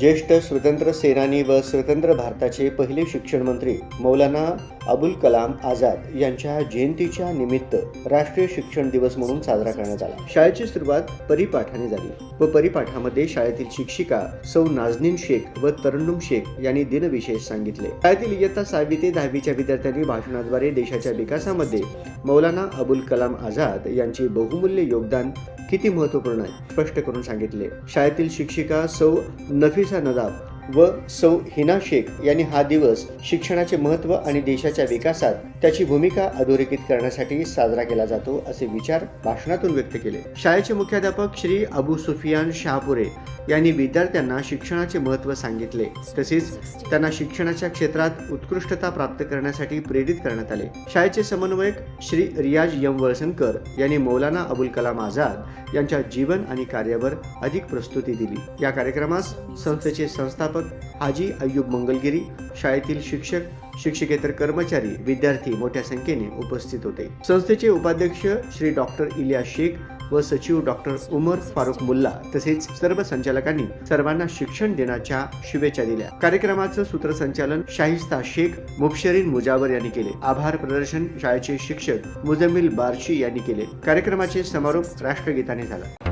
ज्येष्ठ स्वतंत्र सेनानी व स्वतंत्र भारताचे पहिले शिक्षण मंत्री मौलाना अबुल कलाम आझाद यांच्या जयंतीच्या निमित्त राष्ट्रीय शिक्षण दिवस म्हणून साजरा करण्यात आला. शाळेची सुरुवात परिपाठाने झाली. व परिपाठामध्ये शाळेतील शिक्षिका सौ नाझनीन शेख व तरन्नुम शेख यांनी दिनविशेष सांगितले. शाळेतील इयत्ता सहावी ते दहावीच्या विद्यार्थ्यांनी भाषणाद्वारे देशाच्या विकासामध्ये मौलाना अबुल कलाम आझाद यांचे बहुमूल्य योगदान किती महत्त्वपूर्ण आहे स्पष्ट करून सांगितले. शाळेतील शिक्षिका सौ नफिसा नदाब व सौ हिना शेख यांनी हा दिवस शिक्षणाचे महत्त्व आणि देशाच्या विकासात त्याची भूमिका अधोरेखित करण्यासाठी साजरा केला जातो असे विचार भाषणातून व्यक्त केले. शाळेचे मुख्याध्यापक श्री अबू सुफियान शहापुरे यांनी विद्यार्थ्यांना शिक्षणाचे महत्त्व सांगितले. तसेच त्यांना शिक्षणाच्या क्षेत्रात उत्कृष्टता प्राप्त करण्यासाठी प्रेरित करण्यात आले. शाळेचे समन्वयक श्री रियाज यम वळसंकर यांनी मौलाना अबुल कलाम आझाद यांच्या जीवन आणि कार्यावर अधिक प्रस्तुती दिली. या कार्यक्रमास संस्थेचे संस्थापक हाजी अय्यूब मंगलगिरी शाळेतील शिक्षक शिक्षकेतर कर्मचारी विद्यार्थी मोठ्या संख्येने उपस्थित होते. संस्थेचे उपाध्यक्ष श्री डॉक्टर इलिया शेख व सचिव डॉक्टर उमर फारुक मुल्ला तसेच सर्व संचालकांनी सर्वांना शिक्षण देण्याच्या शुभेच्छा दिल्या. कार्यक्रमाचं सूत्रसंचालन शाहिस्ता शेख मुबशरीन मुजावर यांनी केले. आभार प्रदर्शन शाळेचे शिक्षक मुजमिल बार्शी यांनी केले. कार्यक्रमाचे समारोप राष्ट्रगीताने झाला.